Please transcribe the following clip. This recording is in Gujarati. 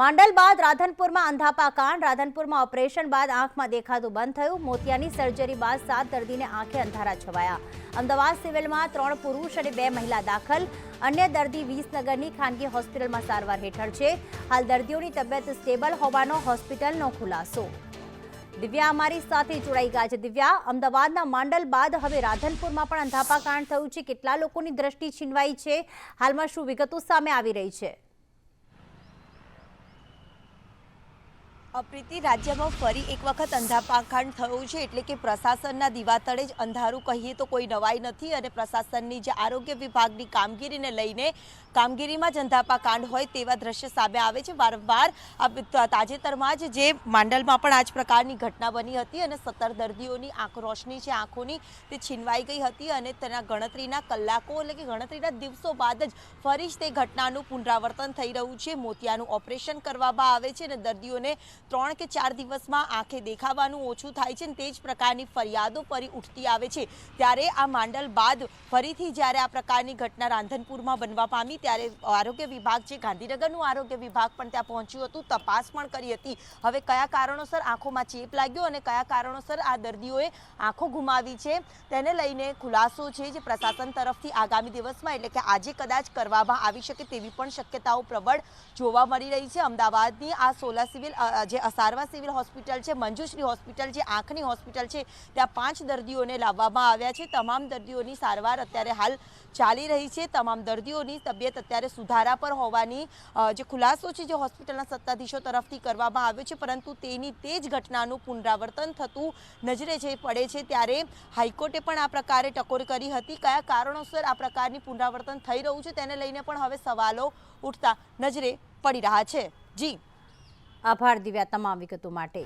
માંડલ બાદ રાધનપુરમાં અંધાપા કાંડ રાધનપુરમાં ઓપરેશન બાદ આંખમાં દેખાતું બંધ થયું. મોતિયાની સર્જરી બાદ સાત દર્દીને આંખે અંધારા છવાયા. અમદાવાદ સિવિલમાં ત્રણ પુરુષ અને બે મહિલા દાખલ. અન્ય દર્દી વિસનગરની ખાનગી હોસ્પિટલમાં સારવાર હેઠળ છે. હાલ દર્દીઓની તબિયત સ્ટેબલ હોવાનો હોસ્પિટલનો ખુલાસો. દિવ્યા અમારી સાથે જોડાઈ ગયા છે. દિવ્યા, અમદાવાદના માંડલ બાદ હવે રાધનપુરમાં પણ અંધાપા કાંડ થયું છે. કેટલા લોકોની દ્રષ્ટિ છીનવાઈ છે? હાલમાં શું વિગતો સામે આવી રહી છે? પ્રીતિ રાજ્યમાં ફરી એક વખત અંધાપાખાંડ થયું છે, એટલે કે પ્રશાસનના દિવાતળે જ અંધારું કહીએ તો કોઈ નવાઈ નથી અને પ્રશાસનની જે આરોગ્ય વિભાગની કામગીરીને લઈને કામગીરીમાં જ અંધાપાકાંડ હોય તેવા દ્રશ્ય સામે આવે છે. વારંવાર તાજેતરમાં જ જે માંડલમાં પણ આ જ પ્રકારની ઘટના બની હતી અને સત્તર દર્દીઓની આંખ રોશની છે, આંખોની તે છીનવાઈ ગઈ હતી અને તેના ગણતરીના કલાકો એટલે કે ગણતરીના દિવસો બાદ જ ફરી જ તે ઘટનાનું પુનરાવર્તન થઈ રહ્યું છે. મોતિયાનું ઓપરેશન કરવામાં આવે છે અને દર્દીઓને ત્રણ કે ચાર દિવસમાં આંખે દેખાવાનું ઓછું થાય છે અને તે જ પ્રકારની ફરિયાદો ફરી ઉઠતી આવે છે. ત્યારે આ માંડલ બાદ ફરીથી જ્યારે આ પ્રકારની ઘટના રાંધનપુરમાં બનવા પામી ત્યારે આરોગ્ય વિભાગ છે ગાંધીનગરનું આરોગ્ય વિભાગ પણ ત્યાં પહોંચ્યું હતું. તપાસ પણ કરી હતી. હવે કયા કારણોસર આંખોમાં ચેપ લાગ્યો અને કયા કારણોસર આ દર્દીઓએ આંખો ગુમાવી છે તેને લઈને ખુલાસો છે જે પ્રશાસન તરફથી આગામી દિવસમાં એટલે કે આજે કદાચ કરવામાં આવી શકે તેવી પણ શક્યતાઓ પ્રબળ જોવા મળી રહી છે. અમદાવાદની આ સોલા સિવિલ અ, જે અસારવા સિવિલ હોસ્પિટલ છે, મંજુશ્રી હોસ્પિટલ જે આંખની હોસ્પિટલ છે, ત્યાં પાંચ દર્દીઓને લાવવામાં આવ્યા છે. તમામ દર્દીઓની સારવાર અત્યારે હાલ ચાલી રહી છે. તમામ દર્દીઓની તબિયત અત્યારે સુધારા પર હોવાની જે ખુલાસો છે જે હોસ્પિટલના સત્તાધીશો તરફથી કરવામાં આવ્યો છે, પરંતુ તેની તે જ ઘટનાનું પુનરાવર્તન થતું નજરે જે પડે છે, ત્યારે હાઈકોર્ટે પણ આ પ્રકારે ટકોર કરી હતી. કયા કારણોસર આ પ્રકારની પુનરાવર્તન થઈ રહ્યું છે, તેને લઈને પણ હવે સવાલો ઉઠતા નજરે પડી રહ્યા છે. જી. આભાર દિવ્યા તમામ વિગતો માટે.